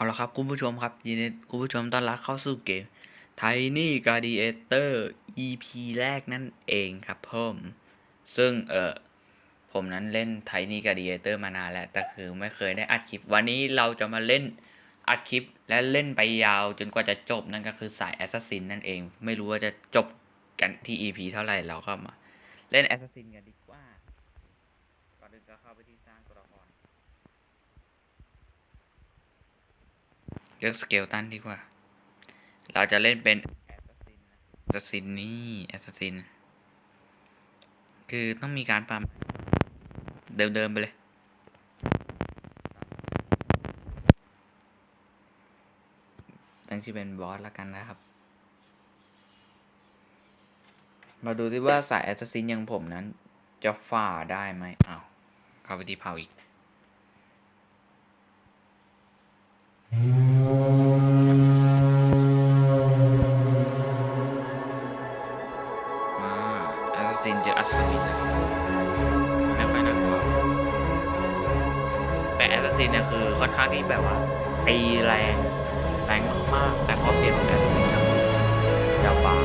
เอาละครับคุณผู้ชมครับยินดีคุณผู้ชมต้อนรับเข้าสู่เกม Tiny Gladiator EP แรกนั่นเองครับผมซึ่งเออผมนั้นเล่น Tiny Gladiator มานานแล้ว แต่คือไม่เคยได้อัดคลิป วันนี้เราจะมาเล่นอัดคลิปและเล่นไปยาวจนกว่าจะจบนั่นก็คือสาย Assassin นั่นเอง ไม่รู้ว่าจะจบกันที่ EP เท่าไหร่เราก็มา เล่น Assassin กันดีกว่าก่อนอื่นก็เข้าไปที่สร้างตัวละคร เลือกสเกลตันดีกว่า เราจะเล่นเป็นแอสซัสซินแอสซัสซินนี่แอสซัสซิน คือต้องมีการฟาร์มเดิมๆไปเลย ตั้งชื่อเป็นบอสล้วกันนะครับ มาดูที่ว่าสายแอสซัสซินอย่างผมนั้น จะฝ่าได้ไหมอ้าวเข้าไปที่เผาอีก เซนเจออัศวินไม่ค่อยน่ากลัวแต่แอสซินเนี่ยคือค่อนข้างที่แบบว่าตีแรงแรงมากๆแต่ข้อเสียของแอสซินจะบาง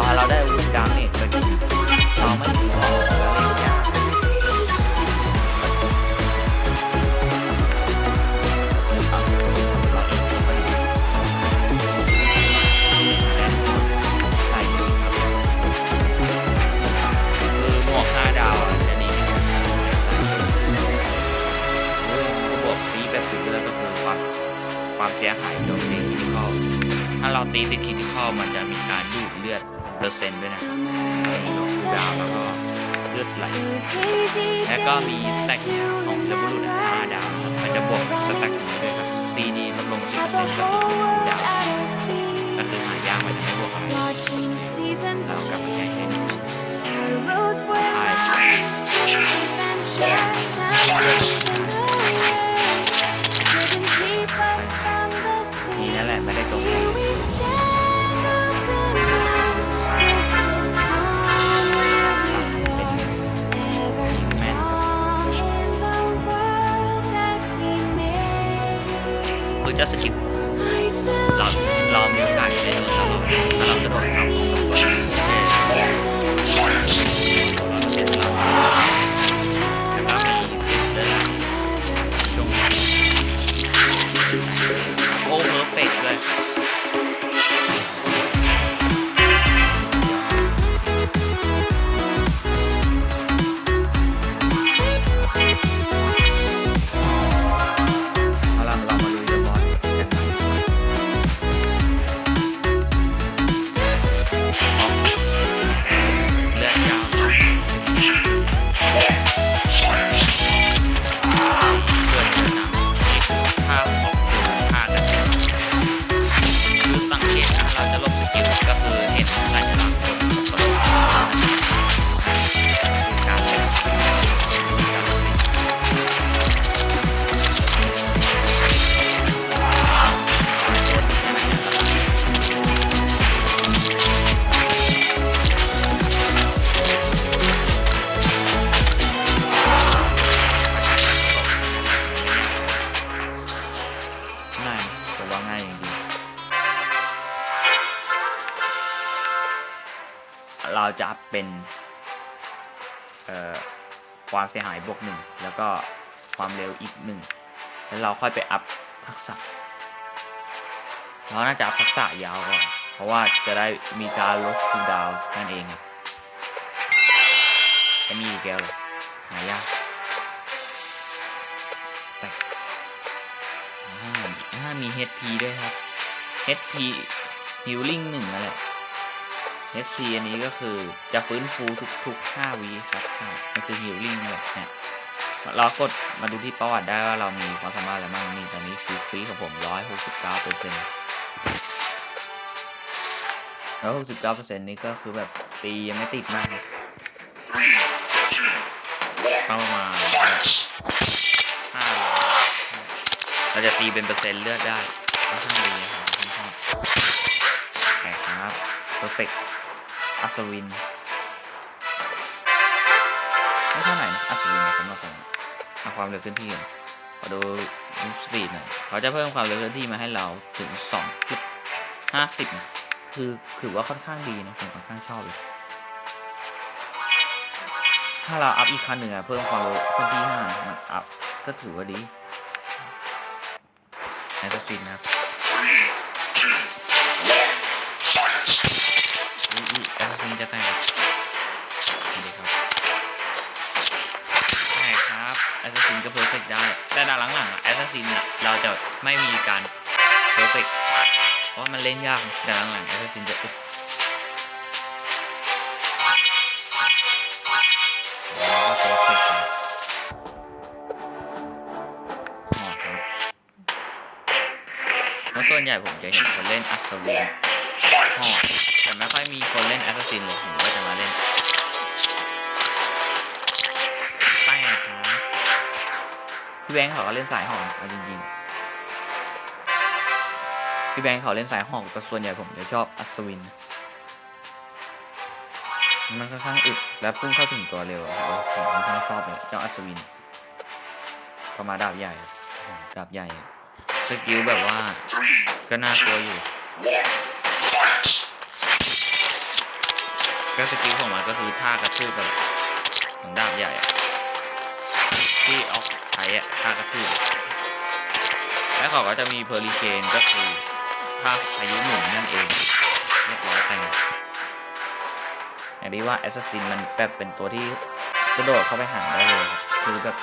ตอนเราได้อาวุธดาวเนตก็จริงเราไม่มีก่อเราเล่นยากเอาเราเองก็ไม่ดีใช่ครับคือหมวกห้าดาวอะจะนี้ใส่เฮ้ยมันก็บอกตีแบบสุดแล้วก็คือความความเสียหายโจมตีคิทิคอลถ้าเราตีติดคิทิคอลมันจะมีการดูดเลือด เปอร์เซ็นต์ด้วยนะครับลงดาวแล้วก็เลือดไหล แล้วก็มีสแต็กของเรบูรุตห้าดาวนะครับมันจะบวกสแต็กนี้ด้วยครับซีดีลดลง10%ก็คือดาวก็คือหายากมันจะไม่บวกอะไรเรากลับมาแก้ให้ดูนี่ จะสกิปเราเรามีโอกาสได้เราเราเราจะโดนทำเรา จะอัพเป็นความเสียหายบวกหนึ่งแล้วก็ความเร็วอีกหนึ่งแล้วเราค่อยไปอัพทักษะเราน่าจะอัพทักษะยาวก่อนเพราะว่าจะได้มีการลดคูดาวนั่นเองครับจะมีอีกแก้วหายากแตกอ่าอ่ามี HP ด้วยครับ HP Healing หนึ่งนั่นแหละ HP อันนี้ก็คือจะฟื้นฟูทุกๆ5วิครับมันคือ Healing นั่แหละเนี่ยเรากดมาดูที่ประวัติได้ว่าเรามีความสามารถอะไรบ้างนี่ตอนนี้คือฟรีของผม169เปอร์เซ็นต์แล้ว69เปอร์เซ็นต์นี้ก็คือแบบตียังไม่ติดมากนะเข้ามาห้าเราจะตีเป็นเปอร์เซ็นต์เลือดได้ค่อนข้างดีครับค่อนข้างแข็งครับ perfect อัศวิน ไม่เท่าไหร่นะอัศวินสำหรับผมเอาความเร็วเคลื่อนที่ก่อนขอดูมูฟสปีดหน่อยเขาจะเพิ่มความเร็วเคลื่อนที่มาให้เราถึง2.50นะคือถือว่าค่อนข้างดีนะผมค่อนข้างชอบเลยถ้าเราอัพอีกขั้นหนึ่งอะเพิ่มความเร็วเคลื่อนที่ห้ามันอัพก็ถือว่าดีแอสซินนะครับ แอสซินก็เพอร์เฟกได้ แต่ดานหลังๆอะแอสซินอะเราจะไม่มีการเพอร์เฟกเพราะมันเล่นยากด่านหลังๆแอสซินจะอึดแล้วก็เพอร์เฟกไปอ๋อครับแล้วส่วนใหญ่ผมจะเห็นคนเล่นอัศวินหอดแต่ไม่ค่อยมีคนเล่นแอสซินเลยผมก็จะมาเล่น พี่แบงค์เขาก็เล่นสายหอกเอาจริงๆพี่แบงค์เขาเล่นสายหอกแต่ส่วนใหญ่ผมจะชอบอัศวิน มันค่อนข้างอึดและพุ่งเข้าถึงตัวเร็วผมค่อนข้างชอบเลยเจ้าอัศวินก็มาดาบใหญ่ดาบใหญ่สกิลแบบว่า ก็น่ากลัวอยู่ก็สกิลของมันก็คือท่ากระทืบแบบของดาบใหญ่ ออกใช้อะท่ากระทืบแล้วเขาก็จะมีเพอร์ลิเคนก็คือท่าพายุหมุนนั่นเองเรียบร้อยแต่งอย่างที่ว่าแอสซัสซินมันแบบเป็นตัวที่กระโดดเข้าไปหาได้เลยคือแบบ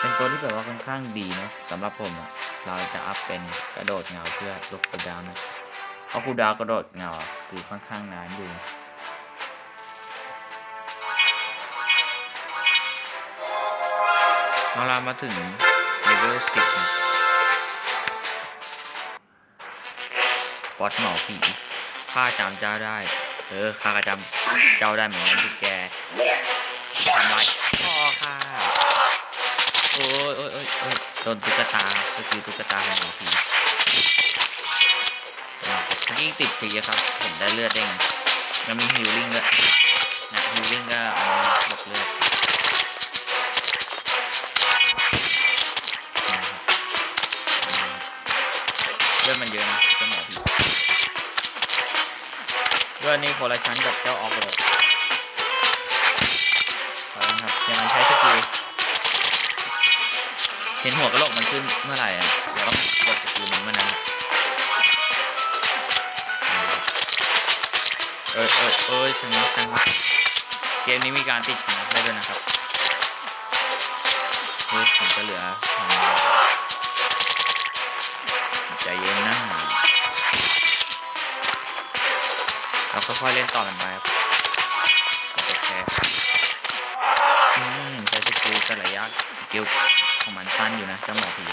เป็นตัวที่แบบว่าค่อนข้างดีนะสำหรับผมอะเราจะอัพเป็นกระโดดเงาเพื่อลดคูดาวนะเพราะคูดาวกระโดดเงาคือค่อนข้างนานอยู่ พอเรามาถึงเลเวลสิบบอสหมอผีข้าจำเจ้าได้ เออข้าก็จำเจ้าได้เหมือนกันที่แกทำร้ายพ่อข้าโอ้ยโอ้ยโอ้ยโอ้ยโดนตุ๊กตาสกิลตุ๊กตาของหมอผีเมื่อกี้ติดทีครับ ผมได้เลือดเด้งแล้วมีฮิลลิ่งด้วยนะฮิลลิ่งก็เอามาบวกเลือด เลือดมันเยอะนะเจ้าหมอผีเลือดนี่คนละชั้นกับเจ้าออกเลยเอาละครับอย่างนั้นใช้สกิลเห็นหัวกระโหลกมันขึ้นเมื่อไหร่อะเดี๋ยวต้องกดสกิลมันเมื่อนั้นเอ้ยเอ้ยเอ้ยชนะชนะเกมนี้มีการติดชนะได้ด้วยนะครับเฮ้ยผมจะเหลือ ใจเย็นนะเราค่อยๆเล่นต่อกันไปครับโอเคอืมใช้สกิลแต่ระยะสกิลของมันสั้นอยู่นะเจ้าหมอผี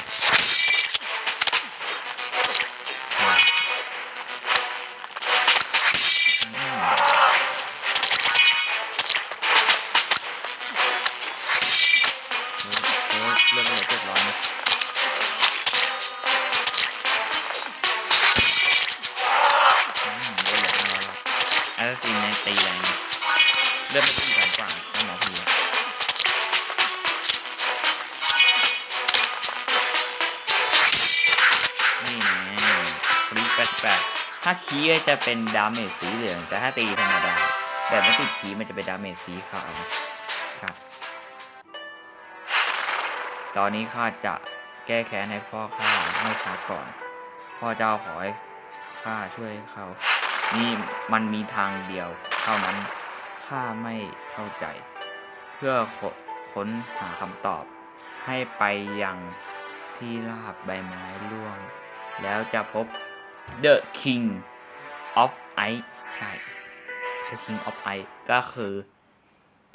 เลือดไม่ขึ้นแรงกว่าเจ้าหมอผีอะนี่ไงแปลกๆถ้าคีจะเป็นดาเมจสีเหลือง แต่ถ้าตีธรรมดาแต่ไม่ติดคีมันจะเป็นดาเมจสีขาวครับ ตอนนี้ข้าจะแก้แค้นให้พ่อข้าไม่ช้าก่อน พ่อเจ้าขอให้ข้าช่วยเขา นี่มันมีทางเดียวเท่านั้น ข้าไม่เข้าใจ เพื่อคค้นหาคำตอบ ให้ไปยังที่ราบใบไม้ร่วง แล้วจะพบ The King of Ice ใช่ The King of Ice ก็คือ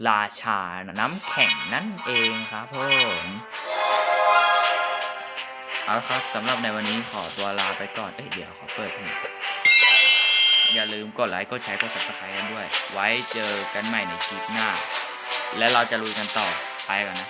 ราชาน้ำแข็งนั่นเองครับผมเอาครับสำหรับในวันนี้ขอตัวลาไปก่อน เอ้ยเดี๋ยวขอเปิดเพลง อย่าลืมกดไลค์กดแชร์กด subscribe กันด้วย ไว้เจอกันใหม่ในคลิปหน้า และเราจะลุยกันต่อไปก่อนนะ